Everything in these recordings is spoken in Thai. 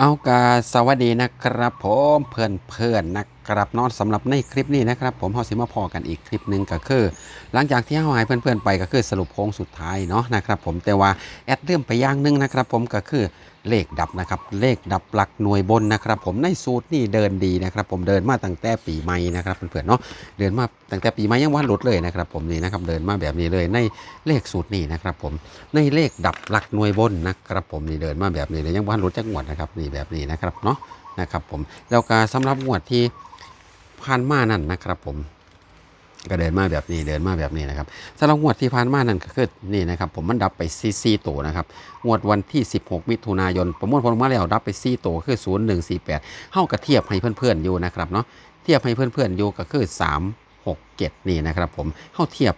เอากาสวัสดีนะครับผมเพื่อนเพื่อนนะครับนอนสำหรับในคลิปนี้นะครับ ผมเฮาสิมาพอกันอีกคลิปหนึ่งก็คือ หลังจากที่เฮาหายเพื่อนๆไปก็คือสรุปโค้งสุดท้ายเนาะนะครับผมแต่ว่าแอดเริ่มไปอย่างหนึงนะครับ ผมก็คือ เลขดับนะครับ เลขดับหลักหน่วยบนนะครับ ผมในสูตรนี่เดินดีนะครับ ผมเดินมาตั้งแต่ปีใหม่นะครับเพื่อนๆเนาะเดินมาตั้งแต่ปีใหม่ยังว่าหลุดเลยนะครับ ผมนี่นะครับเดินมาแบบนี้เลยในเลขสูตรนี้นะครับ ผมในเลขดับหลักหน่วยบนนะครับ ผมนี่เดินมาแบบนี้เลยยังบ้านรถจักงวดนะครับนี่แบบนี้นะครับเนาะนะครับ ผมแล้วก็สำหรับงวดที่ผ่านมานั่นนะครับ ผม ก็เดินมาแบบนี้เดินมาแบบนี้นะครับสำหรับงวดที่ผ่านมานั่นก็คือนี่นะครับผมมันดับไปซีซีตัวนะครับงวดวันที่ 16 มิถุนายน ประมวลผลมาแล้วดับไปซีตัวคือ 0148เท่ากับเทียบให้เพื่อนๆอยู่นะครับเนาะเทียบให้เพื่อนๆอยู่ก็คือ 367 นี่นะครับผมเท่าเทียบ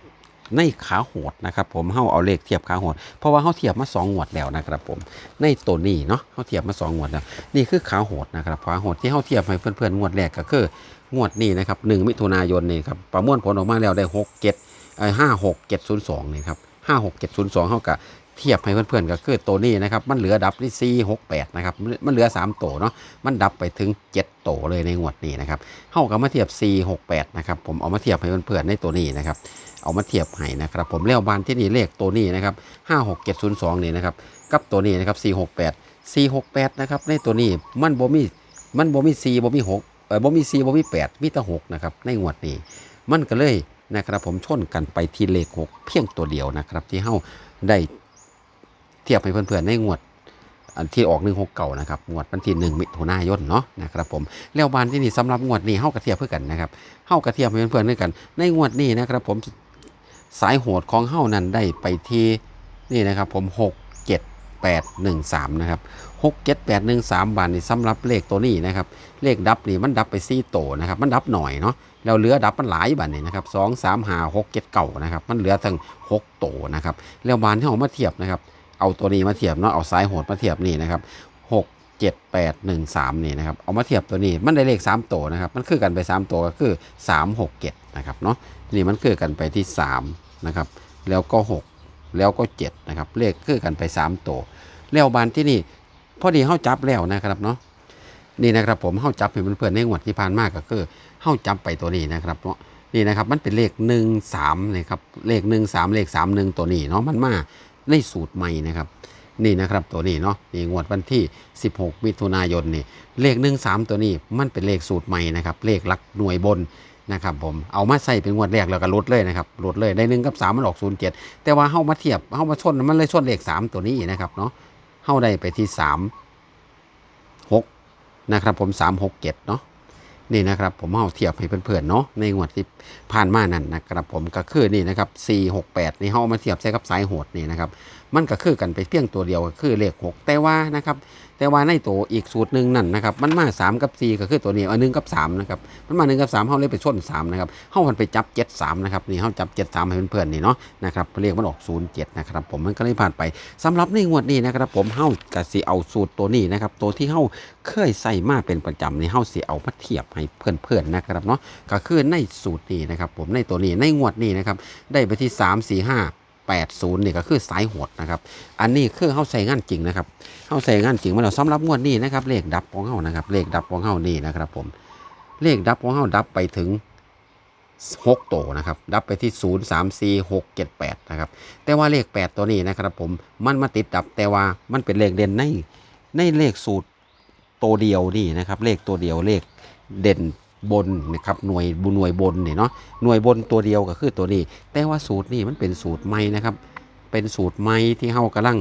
ในขาโหดนะครับผมเฮาเอาเลขเทียบขาโหด เพราะว่าเฮาเทียบมาสองวดแล้วนะครับผมในตัวนี้เนาะเฮาเทียบมาสองงวดแล้วนี่คือขาโหดนะครับขาโหดที่เฮาเทียบให้เพื่อนๆงวดแรกก็คือ งวดนี้นะครับหนึ่งมิถุนายนนี่ครับประมวลผลออกมาแล้วได้หกเจ็ดห้าหกเจ็ดศูนย์สองนี่ครับห้าหกเจ็ดศูนย์สองเฮากับเทียบให้เพื่อนๆก็คือตัวนี้นะครับมันเหลือดับที่สี่หกแปดนะครับ มันเหลือสามตัวเนาะมันดับไปถึงเจ็ดตัวเลยในงวดนี้นะครับเฮากับมาเทียบสี่หกแปดนะครับ ผมเอามาเทียบให้เพื่อนๆในตัวนี้นะครับ เอามาเทียบให้นะครับ ผมเลขบานที่นี่เลขตัวนี้นะครับห้าหกเจ็ดศูนย์สองนี่นะครับ กับตัวนี้นะครับสี่หกแปดสี่หกแปดนะครับ ในตัวนี้มันบ่มีมันบ่มีสี่บ่มีหก บ่มีสี่บ่มีแปดมีแต่หกนะครับในงวดนี้ มันก็เลยนะครับผมชนกันไปที่เลขหกเพียงตัวเดียวนะครับ ที่เฮาได้เทียบให้เพื่อนๆในงวดอันที่ออกหนึ่งหกเก่านะครับงวดวันที่หนึ่งมิถุนายนเนาะนะครับผมแล้วบานที่นี่สำหรับงวดนี้เฮากระเทียบเพื่อกันนะครับเฮากระเทียบให้เพื่อนๆด้วยกัน ในงวดนี้นะครับผมสายโหดของเฮานั้นได้ไปที่นี่นะครับผมหก เจ็ดแปดหนึ่งสามนะครับหกเจ็ดแปดหนึ่งสามบาทนี่สำหรับเลขตัวนี้นะครับ เลขดับนี่มันดับไปสี่โตนะครับ มันดับหน่อยเนาะ แล้วเหลือดับมันหลายบาทนี่นะครับสองสามหาหกเจ็ดเก่านะครับ มันเหลือทั้งหกโตนะครับ แล้วบานที่เรามาเทียบนะครับ เอาตัวนี้มาเทียบเนาะ เอาสายโหดมาเทียบนี่นะครับหกเจ็ดแปดหนึ่งสามนี่นะครับ เอามาเทียบตัวนี้ มันได้เลขสามตัวนะครับ มันคือกันไปสามตัวก็คือสามหกเจ็ดนะครับเนาะ นี่มันคือกันไปที่สามนะครับ แล้วก็หก แล้วก็เจ็ดนะครับเลขคือกันไปสามตัวแล้วบานที่นี่พอดีเข้าจับแล้วนะครับเนาะนี่นะครับผมเข้าจับให้เพื่อนๆในงวดที่ผ่านมากก็คือเข้าจับไปตัวนี้นะครับเนาะนี่นะครับมันเป็นเลขหนึ่งสามนะครับเลขหนึ่งสามเลขสามหนึ่งตัวนี้เนาะมันมาในสูตรใหม่นะครับนี่นะครับตัวนี้เนาะนี่งวดวันที่ 16 มิถุนายนนี่เลข 1 3 ตัวนี้มันเป็นเลขสูตรใหม่นะครับเลขลักหน่วยบน นะครับผมเอามาใส่เป็นงวดแรกแล้วก็ลดเลยนะครับลดเลยได้หนึ่งกับ3มันออก0 7แต่ว่าเข้ามาเทียบเข้ามาชนมันเลยชนเลข3ตัวนี้นะครับเนาะเข้าได้ไปที่3 6นะครับผม3 6 7เจ็ดเนาะนี่นะครับผมเอาเทียบให้เพื่อนๆเนาะในงวดที่ผ่านมานั่นนะครับผมก็คือนี่นะครับ4 6 8นี่เข้ามาเทียบใส่กับสายโหดนี่นะครับมันก็คือกันไปเพียงตัวเดียวก็คือเลข 6 แต่ว่านะครับ แต่ว่าในตัวอีกสูตรหนึ่งนั่นนะครับมันมา3กับ4ก็คือตัวนี้เอาหนึ่งกับ3นะครับมันมา1กับ3เฮาเลยไปชน3นะครับเฮามันไปจับ7 3นะครับนี่เฮาจับ7 3ให้เพื่อนๆนี่เนาะนะครับเรียกมันออก0 7นะครับผมมันก็เลยผ่านไปสำหรับในงวดนี้นะครับผมเฮาก็สิเอาสูตรตัวนี้นะครับตัวที่เฮาเคยใส่มาเป็นประจำนี่เฮาสิเอามาเทียบให้เพื่อนๆนะครับเนาะก็คือในสูตรนี้นะครับผมในตัวนี้ในงวดนี้นะครับได้ไปที่ 3 4 5 80นี่ก็คือสายโหดนะครับอันนี้คือเข้าใส่งานจริงนะครับเข้าใส่งานจริงมาแล้วสำหรับงวดนี้นะครับเลขดับของเข้านะครับเลขดับของเขานี่นะครับผมเลขดับของเข้าดับไปถึง6โตวนะครับดับไปที่ 0 3 4 6 7 8นะครับแต่ว่าเลข 8 ตัวนี้นะครับผมมันมาติดดับแต่ว่ามันเป็นเลขเด่นในในเลขสูตรตัวเดียวนี่นะครับเลขตัวเดียวเลขเด่น บนนะครับหน่วยบุหน่วยบนเนี่ยเนาะหน่วยบนตัวเดียวก็คือตัวนี้ แต่ว่าสูตรนี่มันเป็นสูตรใหม่นะครับ เป็นสูตรใหม่ที่เฮากำลัง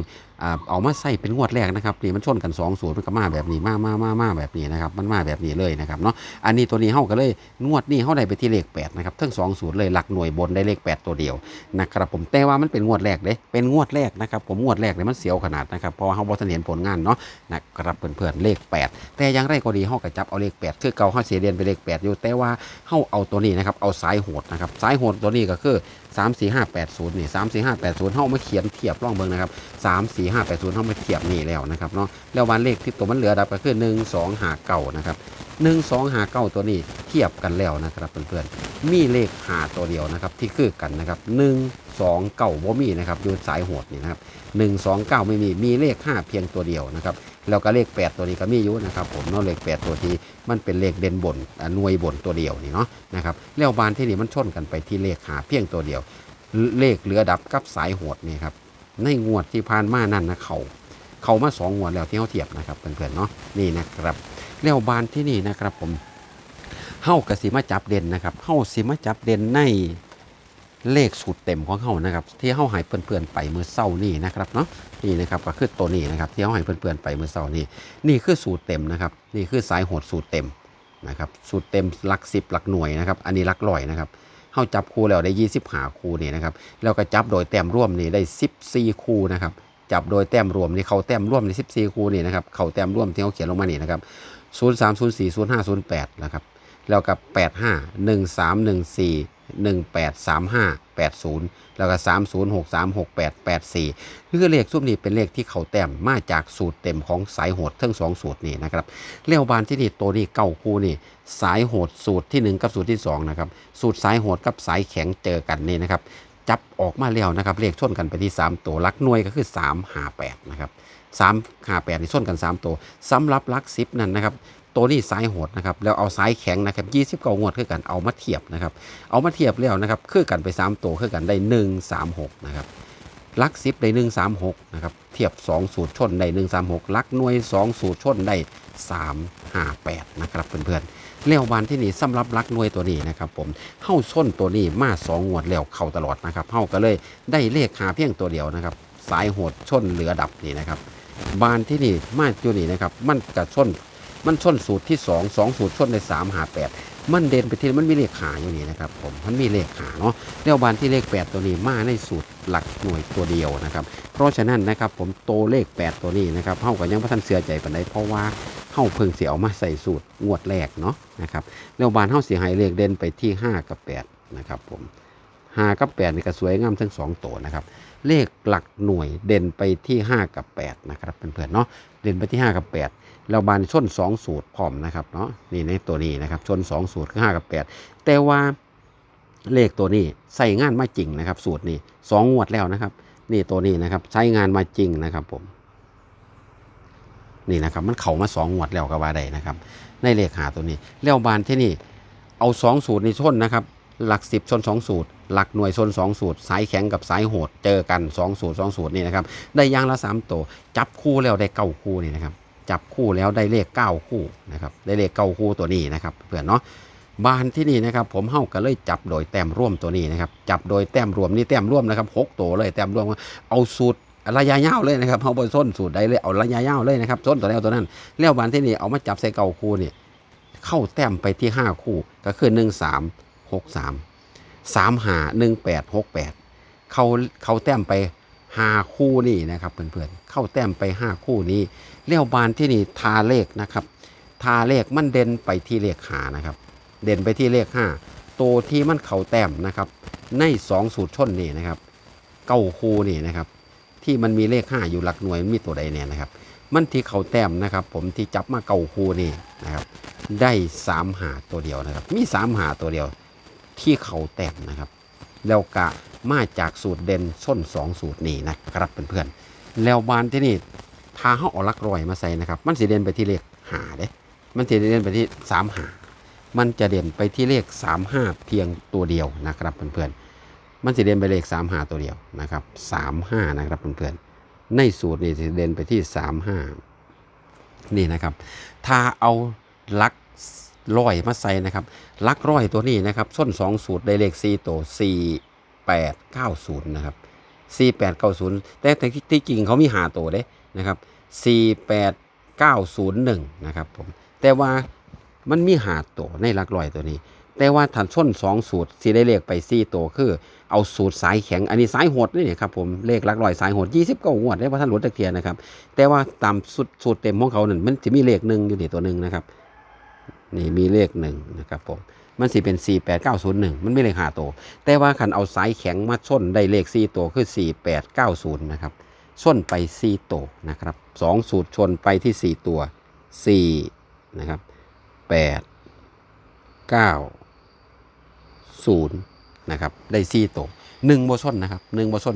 เอามาใส่เป็นงวดแรกนะครับนี่มันชนกันสองสูตรมันก็มาแบบนี้มามามามาแบบนี้นะครับมันมาแบบนี้เลยนะครับเนาะอันนี้ตัวนี้เฮาก็เลยงวดนี้เฮาได้ไปที่เลข8นะครับทั้งสองสูตรเลยหลักหน่วยบนได้เลข 8 ตัวเดียวนะครับผมแต่ว่ามันเป็นงวดแรกเด้เป็นงวดแรกนะครับผมงวดแรกเลยมันเสียวขนาดนะครับเพราะว่าเฮาบ่ทันเห็นผลงานเนาะนะครับเพื่อนๆเลข 8 แต่อยังไรก็ดีเฮาก็จับเอาเลข 8 คือเก่าเฮาเสียเรียนไปเลข 8 อยู่แต่ว่าเฮาเอาตัวนี้นะครับเอาสายโหดนะครับสายโหดตัวนี้ก็คือ 3 4 5 8 0นี่3 4 5 8 0เฮามาเขียนเทียบร่องเบิ่งนะครับ3 4 5 8 0เฮามาเทียบนี่แล้วนะครับเนาะแล้ววันเลขที่ตัวมันเหลือดับก็คือ1 2 5 9นะครับหนึ่งสองหาเก้าตัวนี้เทียบกันแล้วนะครับเพื่อนๆมีเลขหาตัวเดียวนะครับที่คือกันนะครับหนึ่งสองเก้าบ่มีนะครับอยู่สายโหดนี่นะครับหนึ่งสองเก้าไม่มีมีเลขห้าเพียงตัวเดียวนะครับแล้วก็เลขแปดตัวนี้ก็มีอยู่นะครับผมเนาะเลขแปดตัวที่มันเป็นเลขเด่นบนอ่าหน่วยบนตัวเดียวนี่เนาะนะครับแล้วบานที่นี่มันชนกันไปที่เลขหาเพียงตัวเดียว เลขเหลือดับกับสายโหดนี่ครับ ในงวดที่ผ่านมานั่นนะเขาเขามาสองงวดแล้วที่เขาเทียบนะครับเพื่อนๆเนาะนี่นะครับแล้วบานที่นี่นะครับผมเฮ้ากสิมาจับเด่นนะครับเฮ้าสิมาจับเด่นในเลขสูตรเต็มของเฮ้านะครับ ที่เฮ้าหายเพื่อนๆไปมือเศร้านี่นะครับเนาะนี่นะครับก็คือตัวนี้นะครับที่เฮ้าหายเพื่อนๆไปมือเศร้านี่นี่คือสูตรเต็มนะครับ นี่คือสายโหดสูตรเต็มนะครับสูตรเต็มหลักสิบหลักหน่วยนะครับ อันนี้หลักร้อยนะครับ เข้าจับคู่แล้วได้ยี่สิบหาคู่นี่นะครับแล้วก็จับโดยแต้มร่วมนี่ได้สิบสี่คู่นะครับจับโดยแต้มรวมนี่เขาแต้มร่วมในสิบสี่คู่นี่นะครับเขาแต้มร่วมที่เขาเขียนลงมานี่นะครับศูนย์สามศูนย์สี่ศูนย์ห้าศูนย์แปดนะครับแล้วกับแปดห้าหนึ่งสามหนึ่งสี่ 3 0 6 3 6 8 8 4 คือเลขซุ่มนี้เป็นเลขที่เขาแต้มมาจากสูตรเต็มของสายโหดทั้งสองสูตรนี่นะครับเลี้ยวบานที่นี่ตัวนี้เก้าคู่นี่สายโหดสูตรที่ 1 กับสูตรที่2นะครับสูตรสายโหดกับสายแข็งเจอกันนี่นะครับจับออกมาแล้วนะครับเลขชนกันไปที่ 3 ตัวลักหน่วยก็คือ 3 5 8 นะครับ3 5 8นี่ชนกัน 3 ตัวสำหรับลักซิปนั่นนะครับ ตัวนี้สายโหดนะครับแล้วเอาสายแข็งนะครับ20เก้างวดคือกันเอามาเทียบนะครับเอามาเทียบแล้วนะครับคือกันไป 3 ตัวคือกันได้ 1 3 6นะครับลักซิปได้136นะครับเทียบ 2 สูตรชนได้136ลักหน่วย 2 สูตรชนได้ 358นะครับเพื่อนๆเลี้ยวบานที่นี่สำหรับลักหน่วยตัวนี้นะครับผมเฮ้าส้นตัวนี้มา2งวดแล้วเข้าตลอดนะครับเฮ้าก็เลยได้เลขหาเพียงตัวเดียวนะครับสายโหดชนเหลือดับนี่นะครับบานที่นี่มาอยู่นี่นะครับมันกระชน มันชนสูตรที่ 2 2 สูตรชนใน3หา8มันเด่นไปที่มันมีเลขหาอยู่นี่นะครับผมมันมีเลขหาเนาะเลี้ยวบานที่เลข 8 ตัวนี้มาในสูตรหลักหน่วยตัวเดียวนะครับ เพราะฉะนั้นนะครับผมโตเลข 8 ตัวนี้นะครับเฮาก็ยังบ่ทันเสือใจปานใดเพราะว่าเฮาเพิ่งเสิเอามาใส่สูตรงวดแรกเนาะนะครับแล้วบานเฮาเสิให้เลขเด่นไปที่ 5 กับ 8 นะครับผม5กับ8นี่ก็สวยงามทั้ง2ตัวนะครับ เลขหลักหน่วยเด่นไปที่ 5 กับ 8 นะครับเพื่อนๆเนาะเด่นไปที่ 5 กับ 8 แล้วบานชน 2 สูตรพร้อมนะครับเนาะนี่ในตัวนี้นะครับชน 2 สูตรคือ 5 กับ 8 แต่ว่าเลขตัวนี้ใส่งานมาจริงนะครับ สูตรนี้สองงวดแล้วนะครับ นี่ตัวนี้นะครับใช้งานมาจริงนะครับผมนี่นะครับมันเข่ามาสองงวดแล้วก็ว่าได้นะครับ ในเลขหาตัวนี้แล้วบานที่นี่เอาสองสูตรนี้ชนนะครับ หลักสิบชนสองสูตร หลักหน่วยชนสองสูตร สายแข็งกับสายโหด เจอกันสองสูตรสองสูตรนี่นะครับ ได้ยางละสามตัวจับคู่แล้วได้เก้าคู่นี่นะครับ จับคู่แล้วได้เลขเก้าคู่นะครับ ได้เลขเก้าคู่ตัวนี้นะครับ เพื่อนเนาะบานที่นี่นะครับผมเฮ้าก็เลยจับโดยแต้มร่วมตัวนี้นะครับจับโดยแต้มรวมนี่แต้มร่วมนะครับหกตัวเลยแต้มร่วมเอาสูตรระยะยาวเลยนะครับเฮาบนส้นสูตรใดเลยเอาระยะยาวเลยนะครับส้นตัวแล้วตัวนั้นแล้วบานที่นี่เอามาจับใส่เก่าคู่นี่เข้าแต้มไปที่ห้าคู่ก็คือหนึ่งสาม หกสามสามหาหนึ่งแปดหกแปดเขาเขาแต้มไปห้าคู่นี่นะครับเพื่อนๆเข้าแต้มไปห้าคู่นี้เลี้ยวบานที่นี่ทาเลขนะครับ ทาเลขมันเด่นไปที่เลขหานะครับ เด่นไปที่เลข5ตัวที่มันเข่าแต้มนะครับ ใน2สูตรชนนี่นะครับเก้าคูนี่นะครับ ที่มันมีเลข5อยู่หลักหน่วยมันมีตัวใดเนี่ยนะครับ มันที่เข่าแต้มนะครับ ผมที่จับมาเก้าคูนี่นะครับ ได้3หาตัวเดียวนะครับ มี3หาตัวเดียว ที่เข่าแต้มนะครับ แล้วกะมาจากสูตรเด่นส้น 2 สูตรนี่นะครับเพื่อนๆแล้วบานที่นี่ทาเขาเอาลักรอยมาใส่นะครับ มันสีเด่นไปที่เลขหาเด้ มันจะเด่นไปที่สามหามันจะเด่นไปที่เลข 3 5 เพียงตัวเดียวนะครับเพื่อนๆ มันจะเด่นไปเลข 3 5 ตัวเดียวนะครับ 3 5 นะครับเพื่อนๆ ในสูตรนี่จะเด่นไปที่ 3 5 นี่นะครับ ถ้าเอาลัก ร้อยมาใส่นะครับลักร้อยตัวนี้นะครับส้น 2 สูตรได้เลข4ตัว4 8 9 0นะครับ4 8 9 0 แต่ที่ที่จริงเขามีหาตัวเด้นะครับ4 8 9 0 1นะครับผมแต่ว่ามันมีหาตัวในลักร้อยตัวนี้ แต่ว่าถ้าส้นสองสูตรสีได้เลขไปสี่ตัวคือ เอาสูตรสายแข็ง อันนี้สายโหดนี่ครับผมเลขลักร้อยสายโหดยี่สิบเก้างวดได้ว่าท่านหลวงตะเกียนะครับแต่ว่าตามสูตรเต็มของเขานั่นมันจะมีเลขหนึ่งอยู่นี่ตัวหนึ่งนะครับ นี่มีเลขหนึ่งนะครับผมมันสิเป็น 4 8 9 0 1 มันไม่เลขหาตัวแต่ว่าคันเอาสายแข็งมาส้นได้เลข4ตัวคือ 4 8 9 0 นะครับส้นไป4ตัวนะครับสองสูตรชนไปที่ 4 ตัว 4 นะครับ 8 9 0 นะครับ ได้ซี่โตวหนึ่งโบชนนะครับหนึ่งโบชน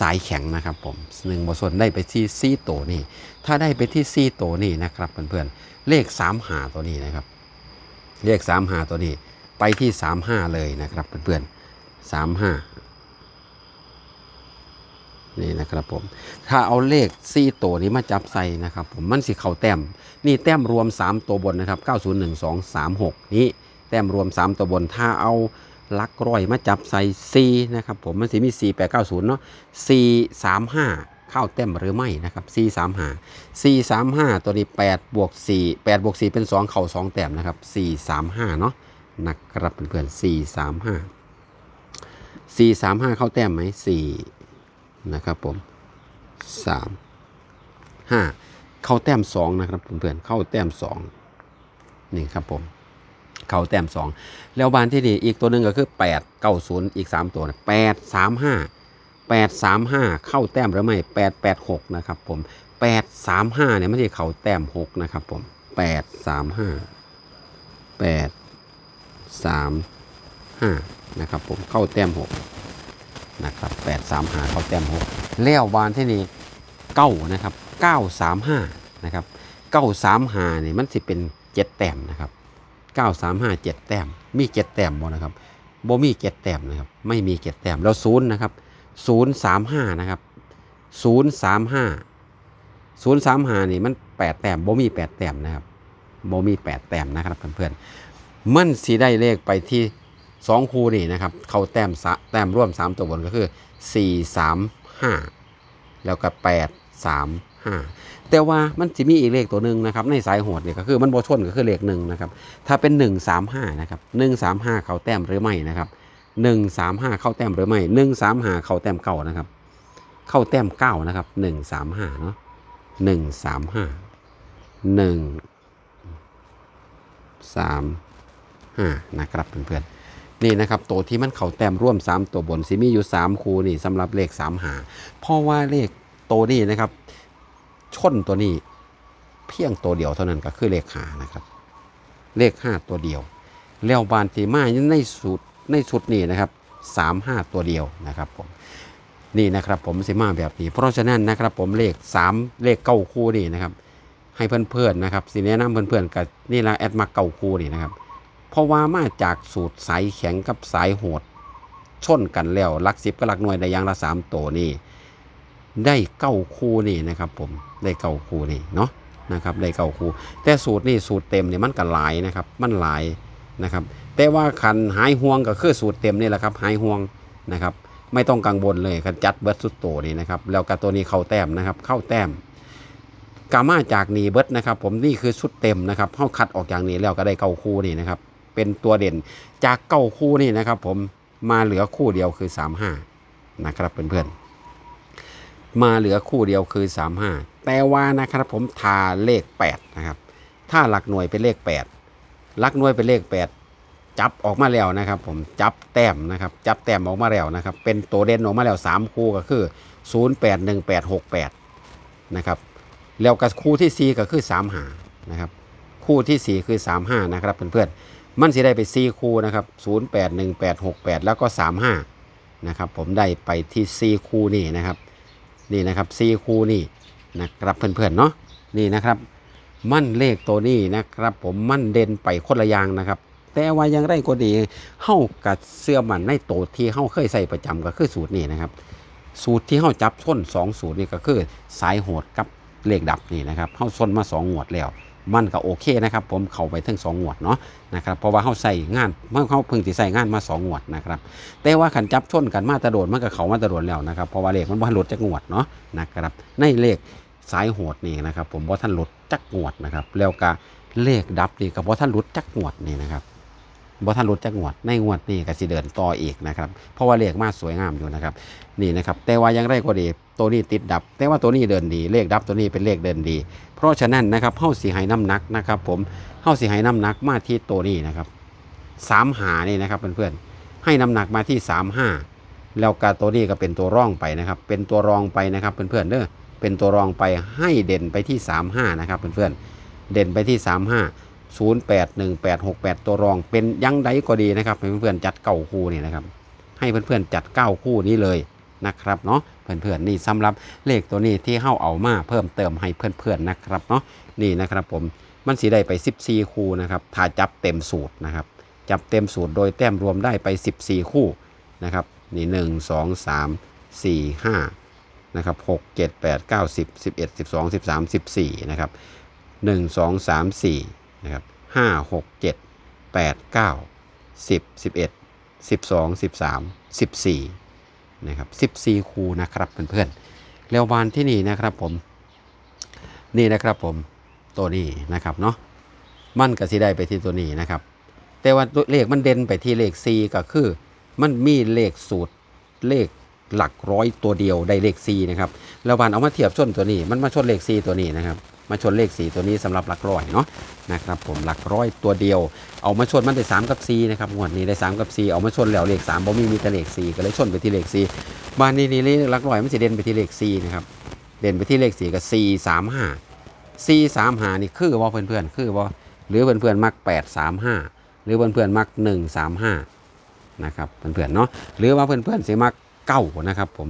สายแข็งนะครับผมหนึ่งโบชนได้ไปที่ซี่โตวนี่ ถ้าได้ไปที่ซี่โตวนี่นะครับเพื่อนๆ เลขสามหาตัวนี้นะครับ เลขสามหาตัวนี้ ไปที่สามห้าเลยนะครับเพื่อนๆสามห้านี่นะครับผม ถ้าเอาเลขซีตัวนี้มาจับใส่นะครับผมมันสิเข่าแต้ม นี่แต้มรวม 3 ตัวบนนะครับ 901236 นี้แต้มรวม 3 ตัวบน ถ้าเอาลักร้อยมาจับใส่4นะครับผมมันสิมี 4890เนาะ435 เข้าแต้มหรือไม่นะครับ435 435 ตัวนี้8บวก4 8บวก4เป็น 2 เข่า2แต้มนะครับ435 เนาะนะครับเพื่อนๆ435 435 เข้าแต้มไหม4นะครับผม 3 5 เข้าแต้มสองนะครับเพื่อนๆเข้าแต้มสองนี่ครับผมเข้าแต้มสองแล้วบานที่นี่อีกตัวหนึ่งก็คือ 8 90 อีก 3 ตัวแป ดสามห้าแปดสามห้าเข้าแต้มหรือไม่แปดแปดหกนะครับผมแปดสามห้าเนี่ยไม่ใช่เข้าแต้มหกนะครับผมแปดสามห้าแปดสามห้านะครับผม เข้าแต้มหกนะครับแปดสามห้าเข้าแต้มหกแล้วบานที่นี่เก้านะครับเก้าสามห้านะครับเก้าสามห้านี่มันสิเป็นเจ็ดแต้มนะครับเก้าสามห้าเจ็ดแต้ม มีเจ็ดแต้มบ่นะครับบ่มีเจ็ดแต้มนะครับ ไม่มีเจ็ดแต้ม แล้วศูนย์นะครับ ศูนย์สามห้านะครับศูนย์สามห้าศูนย์สามห้านี่มันแปดแต้มบ่มีแปดแต้มนะครับบ่มีแปดแต้มนะครับเพื่อนๆมันสีได้เลขไปที่สองคูนี่นะครับ เข้าแต้มแต้มร่วมสามตัวบนก็คือสี่สามห้าแล้วก็แปดสามห้าแต่ว่ามันจะมีอีกเลขตัวหนึ่งนะครับ ในสายโหดเนี่ยก็คือมันโบชนก็คือเลขหนึ่งนะครับ ถ้าเป็นหนึ่งสามห้านะครับหนึ่งสามห้าเขาแต้มหรือไม่นะครับ หนึ่งสามห้าเข้าแต้มหรือไม่หนึ่งสามห้าเขาแต้มเก้านะครับ เข้าแต้มเก้านะครับหนึ่งสามห้าเนาะหนึ่งสามห้าหนึ่งสามห้านะครับเพื่อนๆนี่นะครับตัวที่มันเข่าแต้มร่วม 3 ตัวบนสิมีอยู่ 3 คูนี่สำหรับเลข3หาเพราะว่าเลขตัวนี้นะครับ ชนตัวนี้ เพียงตัวเดียวเท่านั้นก็คือเลขหานะครับ เลข 5 ตัวเดียว แล้วบานตีมาในสูตร ในชุดนี้นะครับ3 5 ตัวเดียวนะครับผมนี่นะครับผมสิมาแบบนี้ เพราะฉะนั้นนะครับผมเลข 3 เลขเก้าคู่นี่นะครับ ให้เพื่อนๆนะครับสิแนะนำเพื่อนๆกับนี่ละแอดมาเก้าคู่นี่นะครับ เพราะว่ามาจากสูตรสายแข็งกับสายโหดชนกันแล้วลักสิบกับลักหน่วยได้อยางละสามตัวนี่ได้เก้าคู่นี่นะครับผมได้เก้าคู่นี่เนาะนะครับได้เก้าคู่ แต่สูตรนี่สูตรเต็มเนี่ยมันก็หลายนะครับ มันหลาย นะครับแต่ว่าคันหายห่วงก็คือสูตรเต็มนี่แหละครับหายห่วงนะครับไม่ต้องกังวลเลยคันจัดเบิร์ดสุดโตนี่นะครับแล้วกับตัวนี้เข้าแต้มนะครับเข้าแต้มกามาจากนีเบิร์ดนะครับผมนี่คือชุดเต็มนะครับเข้าคัดออกอย่างนี้แล้วก็ได้เก้าคู่นี่นะครับเป็นตัวเด่นจากเก้าคู่นี่นะครับผมมาเหลือคู่เดียวคือ 35 นะครับเพื่อนๆมาเหลือคู่เดียวคือ 35 แต่ว่านะครับผมทาเลข 8 นะครับ ถ้าหลักหน่วยเป็นเลข 8 ลักน่วยเป็นเลข8จับออกมาแล้วนะครับ ผมจับแต้มนะครับ จับแต้มออกมาแล้วนะครับ เป็นตัวเด่นออกมาแล้ว3คู่ก็คือ081868นะครับแล้วกับคู่ที่4ก็คือ3หานะครับคู่ที่4คือ35นะครับเพื่อนๆมันสิได้ไป4คู่นะครับ0 8 1 8 6 8แล้วก็35นะครับ ผมได้ไปที่4คู่นี่นะครับ นี่นะครับ4คู่นี่นะครับเพื่อนๆเนาะนี่นะครับ มั่นเลขตัวนี้นะครับ ผมมั่นเด่นไปคนละอย่างนะครับ แต่ว่ายังได้ก็ดีเฮ้ากับเสื้อมันในโตที่เฮ้าเคยใส่ประจำก็คือสูตรนี้นะครับ สูตรที่เฮ้าจับส้นสองสูตรนี่ก็คือสายโหดกับเลขดับนี่นะครับเฮ้าส้นมาสองงวดแล้วมันก็โอเคนะครับ ผมเข้าไปถึงสองงวดเนาะนะครับเพราะว่าเฮ้าใส่งานเมื่อเขาเพิ่งสิใส่งานมาสองงวดนะครับ แต่ว่าขันจับชนกันมาตะโดดมันก็เขามาตะโดดแล้วนะครับเพราะว่าเลขมันบ่ทันหลุดจากงวดเนาะนะครับในเลข สายโหดนี่นะครับ ผมบ่ทันหลุดจักงวดนะครับ แล้วก็เลขดับนี่ก็บ่ทันหลุดจักงวดนี่นะครับบ่ทันหลุดจักงวดในงวดนี้ก็สิเดินต่ออีกนะครับ เพราะว่าเลขมาสวยงามอยู่นะครับ นี่นะครับ แต่ว่ายังไรก็ดีตัวนี้ติดดับ แต่ว่าตัวนี้เดินดี เลขดับตัวนี้เป็นเลขเดินดี เพราะฉะนั้นนะครับเฮาสิให้น้ำหนักนะครับ ผมเฮาสิให้น้ำหนักมาที่ตัวนี้นะครับสามหานี่นะครับเพื่อนๆให้น้ำหนักมาที่สามห้าแล้วก็ตัวนี้ก็เป็นตัวร่องไปนะครับ เป็นตัวรองไปนะครับเพื่อนๆเด้อ เป็นตัวรองไปให้เด่นไปที่สามห้านะครับเพื่อนๆ เด่นไปที่สามห้าศูนย์แปดหนึ่งแปดหกแปดตัวรองเป็นยังไดก็ดีนะครับเพื่อนๆจัดเก่าคู่นี่นะครับ ให้เพื่อนๆจัด9คู่นี้เลยนะครับเนาะเพื่อนๆนี่สำหรับเลขตัวนี้ที่เฮาเอามาเพิ่มเติมให้เพื่อนๆนะครับเนาะนี่นะครับผมมันสีได้ไป 14 คู่นะครับถ้าจับเต็มสูตรนะครับ จับเต็มสูตรโดยแต้มรวมได้ไป 14 คู่นะครับนี่1 2 3 4 5 นะครับ6 7 8 9 10 11 12 13 14นะครับ1 2 3 4นะครับ5 6 7 8 9 10 11 12 13 14นะครับ14คูนะครับเพื่อนๆแล้ววันที่นี่นะครับผม นี่นะครับผมตัวนี้นะครับเนาะมันก็สิได้ไปที่ตัวนี้นะครับ แต่ว่าตัวเลขมันเด่นไปที่เลข 4 ก็คือ มันมีเลขสูตรเลข หลักร้อยตัวเดียวได้เลข4นะครับแล้ววันเอามาเทียบชนตัวนี้มันมาชนเลข4ตัวนี้นะครับมาชนเลข 4 ตัวนี้สำหรับหลักร้อยเนาะนะครับผมหลักร้อยตัวเดียว เอามาชนมันได้ 3 กับ4นะครับงวดนี้ได้ 3 กับ 4 เอามาชนแล้วเลข3บ่มีมีแต่เลข4ก็เลยชนไปที่เลข4บ้านนี้นี่หลักร้อยมันจะเด่นไปที่เลข4นะครับเด่นไปที่เลข4กับ4 3 5 4 3 5นี่คือว่าเพื่อนๆคือว่าหรือเพื่อนๆมัก 8 3 5 หรือเพื่อนๆมัก 1 3 5นะครับเพื่อนๆเนาะหรือว่าเพื่อนๆสิมัก เก้านะครับผม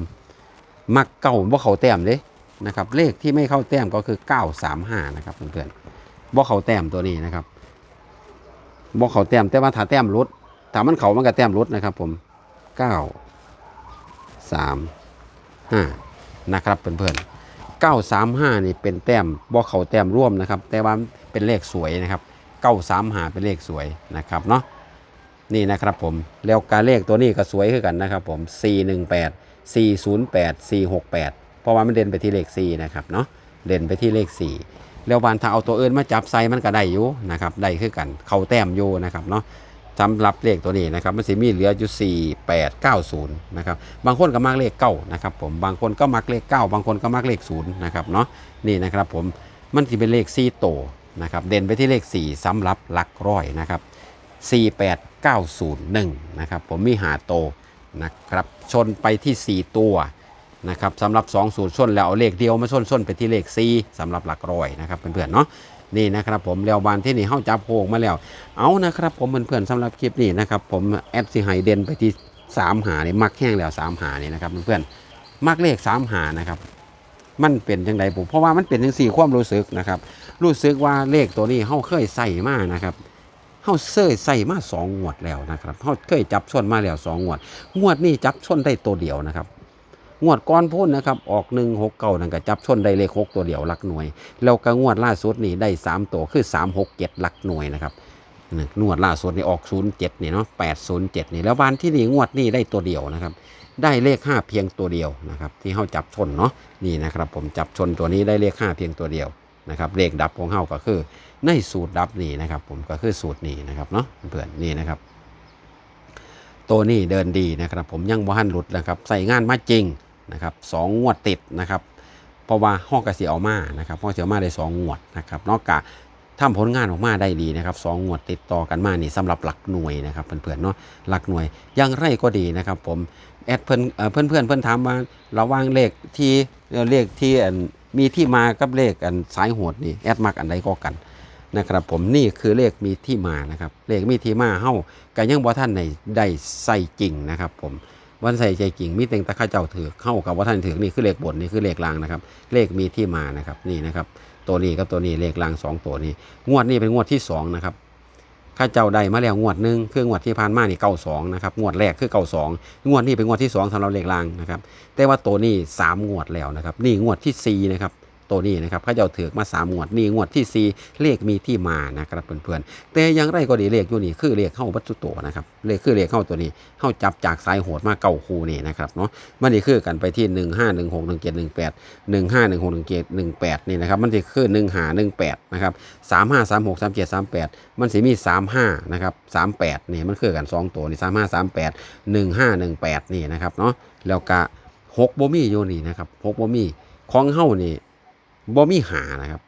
มักเก้าบ่เขาแต้มเด้นะครับเลขที่ไม่เข้าแต้มก็คือ 935 นะครับเพื่อนๆบ่เขาแต้มตัวนี้นะครับบ่เขาแต้มแต่ว่าถ้าแต้มลดถ้ามันเขามันก็แต้มลดนะครับ ผม 9 3 5 นะครับเพื่อนๆ935 นี่เป็นแต้มบ่เขาแต้มร่วมนะครับ แต่ว่าเป็นเลขสวยนะครับ 935 เป็นเลขสวยนะครับเนาะ นี่นะครับผมแล้วการเลขตัวนี้ก็สวยขึ้นกันนะครับผม 418 408 468 เพราะว่ามันเด่นไปที่เลข 4 นะครับเนาะเด่นไปที่เลข 4 แล้วบานถ้าเอาตัวอื่นมาจับใส่มันก็ได้อยู่นะครับได้ขึ้นกัน เข้าแต้มอยู่นะครับเนาะสำหรับเลขตัวนี้นะครับมันสิมีเหลืออยู่ 4 8 9 0นะครับบางคนก็มักเลข9นะครับผมบางคนก็มักเลข 9 บางคนก็มักเลข0นะครับเนาะนี่นะครับผมมันจะเป็นเลข4โตนะครับเด่นไปที่เลข 4สำหรับหลักร้อยนะครับ 901 นะครับ ผมมีหาโตนะครับ ชนไปที่ 4 ตัวนะครับสำหรับ 2 สูตรชนแล้วเอาเลขเดียวมาชนชนไปที่เลข 4สำหรับหลักร้อยนะครับเพื่อนๆเนาะนี่นะครับผมแล้วบานที่นี่เข้าจับโพงมาแล้ว เอานะครับผมเพื่อนๆสำหรับคลิปนี้นะครับผมแอดสิไฮเดนไปที่3หานี่มักแห้งแล้ว3หานี่นะครับเพื่อนๆมักเลข3หานะครับมันเป็นจังไดผมเพราะว่ามันเป็นจังสี่ความรู้สึกนะครับรู้สึกว่าเลขตัวนี้เฮาเคยใส่มานะครับ เฮาเซยใส่มาสองงวดแล้วนะครับเฮาเคยจับชนมาแล้วสองงวด งวดนี้จับชนได้ตัวเดียวนะครับงวดก่อนพ้นนะครับออกหนึ่งหกเก้านั่นก็จับชนได้เลขหกตัวเดียวหลักหน่วย แล้วก็งวดล่าสุดนี่ได้สามตัวคือสามหกเจ็ดหลักหน่วยนะครับงวดล่าสุดนี่ออกศูนย์เจ็ดนี่เนาะแปดศูนย์เจ็ดนี่แล้ววันที่นี่งวดนี้ได้ตัวเดียวนะครับ ได้เลขห้าเพียงตัวเดียวนะครับ ที่เฮาจับชนเนาะนี่นะครับ ผมจับชนตัวนี้ได้เลขห้าเพียงตัวเดียว นะครับเลขดับของเฮาก็คือในสูตรดับนี่นะครับผมก็คือสูตรนี้นะครับเนาะเพื่อนๆนี่นะครับ ตัวนี้เดินดีนะครับ ผมยังบ่หันหลุดนะครับ ใส่งานมาจริงนะครับสองงวดติดนะครับเพราะว่าห้องกระสีเอามานะครับห้องเสียมาได้สองงวดนะครับนอกจากทำผลงานออกมาได้ดีนะครับสองงวดติดต่อกันมานี่สำหรับหลักหน่วยนะครับเพื่อนๆเนาะหลักหน่วยยังไรก็ดีนะครับ ผมแอดเพื่อนเพื่อนเพื่อนเพื่อนถามว่าระว่างเลขที่เลขที่ มีที่มากับเลขอันสายโหดนี่แอดมักอันใดก็กันนะครับผมนี่คือเลขมีที่มานะครับเลขมีที่มาเฮ้าก็ยังบ่ท่านในได้ใส่จริงนะครับผมวันใส่ใจจริงมีเต็งตะข้าเจ้าถือเข้ากับว่าท่านถือนี่คือเลขบนนี่คือเลขลางนะครับเลขมีที่มานะครับนี่นะครับตัวนี้กับตัวนี้เลขลางสองตัวนี้ งวดนี้เป็นงวดที่สองนะครับ ข้าเจ้าได้มาแล้วงวดหนึ่งคืองวดที่ผ่านมานี่เก้าสองนะครับงวดแรกคือเก้าสองงวดนี้เป็นงวดที่สองสำหรับเลขลางนะครับแต่ว่าตัวนี้สามงวดแล้วนะครับนี่งวดที่สี่นะครับ ตัวนี้นะครับเขาจ้าถือมาสามงวดนี่งวดที่สี่เลขมีที่มานะครับเพื่อนๆแต่อยังไรก็ดีเลขอยู่นี่คือเลขเข้าวัตถุโตนะครับเลขคือเลขเข้าตัวนี้เข้าจับจากสายโหดมาเก่าคูนี่นะครับเนาะมันนี่คือกันไปที่หนึ่งห้าหนึ่งหกหนึ่งเจ็ดหนึ่งแปดหนึ่งห้าหนึ่งหกหนึ่งเจ็ดหนึ่งแปดนี่นะครับมันจะคือหนึ่งหาหนึ่งแปดนะครับสามห้าสามหกสามเจ็ดสามแปดมันสิมีสามห้านะครับสามแปดนี่มันคือกันสองตัวนี่สามห้าสามแปดหนึ่งห้าหนึ่งแปดนี่นะครับเนาะแล้วก็หกโบมี่อยู่นี่นะครับหกโบมี่ของเฮ้านี่ บ่มีหานะครับ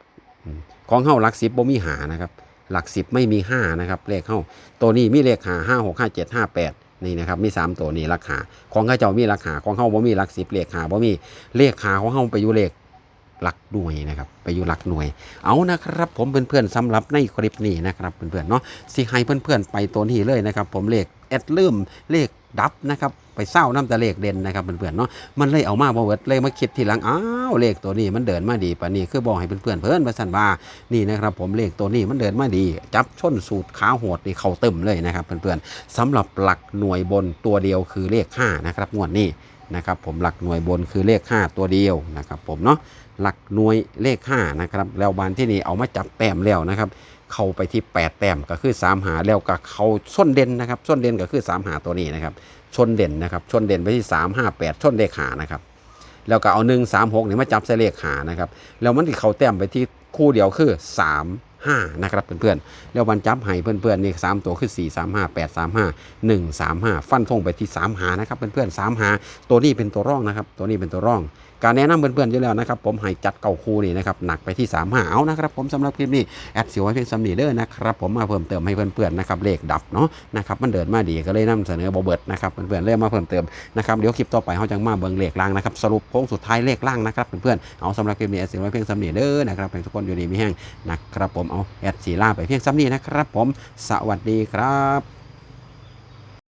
ของเฮาหลักสิบบ่มีหานะครับ หลักสิบไม่มีห้านะครับ เลขเฮาตัวนี้มีเลขหาห้าหกห้าเจ็ดห้าแปดนี่นะครับมีสามตัวนี้ราคาของข้าเจ้ามีราคาของเฮาบ่มีหลักสิบเลขหาบ่มีเลขหาของเฮาไปอยู่เลขหลักหน่วยนะครับไปอยู่หลักหน่วย เอานะครับ ผมเพื่อนๆสำหรับในคลิปนี้นะครับเพื่อนๆเนาะสิให้เพื่อนๆไปตัวนี้เลยนะครับ ผมเลขแอดลืมเลขดับนะครับ ไปเศร้าน้ำต่เลขเด่นนะครับเพื่อนๆเนาะมันเลยเอามาบ่เวิดเลยมาคิดทีหลังอ้าวเลขตัวนี้มันเดินมาดีปะนี่คือบอกให้เพื่อนๆเพื่อนประสันว่านี่นะครับผมเลขตัวนี้มันเดินมาดี จับชนสูตรขาโหดนี่เข่าเติมเลยนะครับเพื่อนๆสำหรับหลักหน่วยบนตัวเดียวคือเลข5นะครับงวดนี้นะครับผมหลักหน่วยบนคือเลข 5 ตัวเดียวนะครับผมเนาะหลักหน่วยเลข5นะครับแล้วบานที่นี่เอามาจับแต้มแล้วนะครับเข้าไปที่ 8 แต้มก็คือ 3 หาแล้วก็เขาส้นเด่นนะครับส้นเด่นก็คือ 3 หาตัวนี้นะครับ ชนเด่นนะครับชนเด่นไปที่ 3 5 8 ชนเลขหานะครับแล้วก็เอา 1 3 6นี่ยมาจับใส่เลขหานะครับแล้วมันที่เขาแต้มไปที่คู่เดียวคือ 3 5 นะครับเพื่อนๆแล้วมันจับให้เพื่อนๆนี่สามตัวคือ 4 3 5 8 3 5 1 3 5 ฟันธงไปที่3หานะครับเพื่อนๆ3หาตัวนี้เป็นตัวร่องนะครับตัวนี้เป็นตัวร่อง การแนะนำเพื่อนๆอยู่แล้วนะครับผมให้จัดเก่าคู่นี่นะครับหนักไปที่3 5เอานะครับผมสำหรับคลิปนี้แอดสิวไว้เพียงสำนีเด้อนะครับผมมาเพิ่มเติมให้เพื่อนๆนะครับเลขดับเนาะนะครับมันเดินมาดีก็เลยนำเสนอบเบิร์ดนะครับเพื่อนๆเริ่มมาเพิ่มเติมนะครับเดี๋ยวคลิปต่อไปเขาจะมาเบิ่งเลขล่างนะครับสรุปโค้งสุดท้ายเลขล่างนะครับเพื่อนๆเอาสำหรับคลิปนี้แอดสิวไว้เพียงสำนีเด้อนะครับเพียงทุกคนอยู่ดีมีแห้งนะครับผมเอาแอดสีล่าไปเพียงสำนีนะครับผมสวัสดีครับ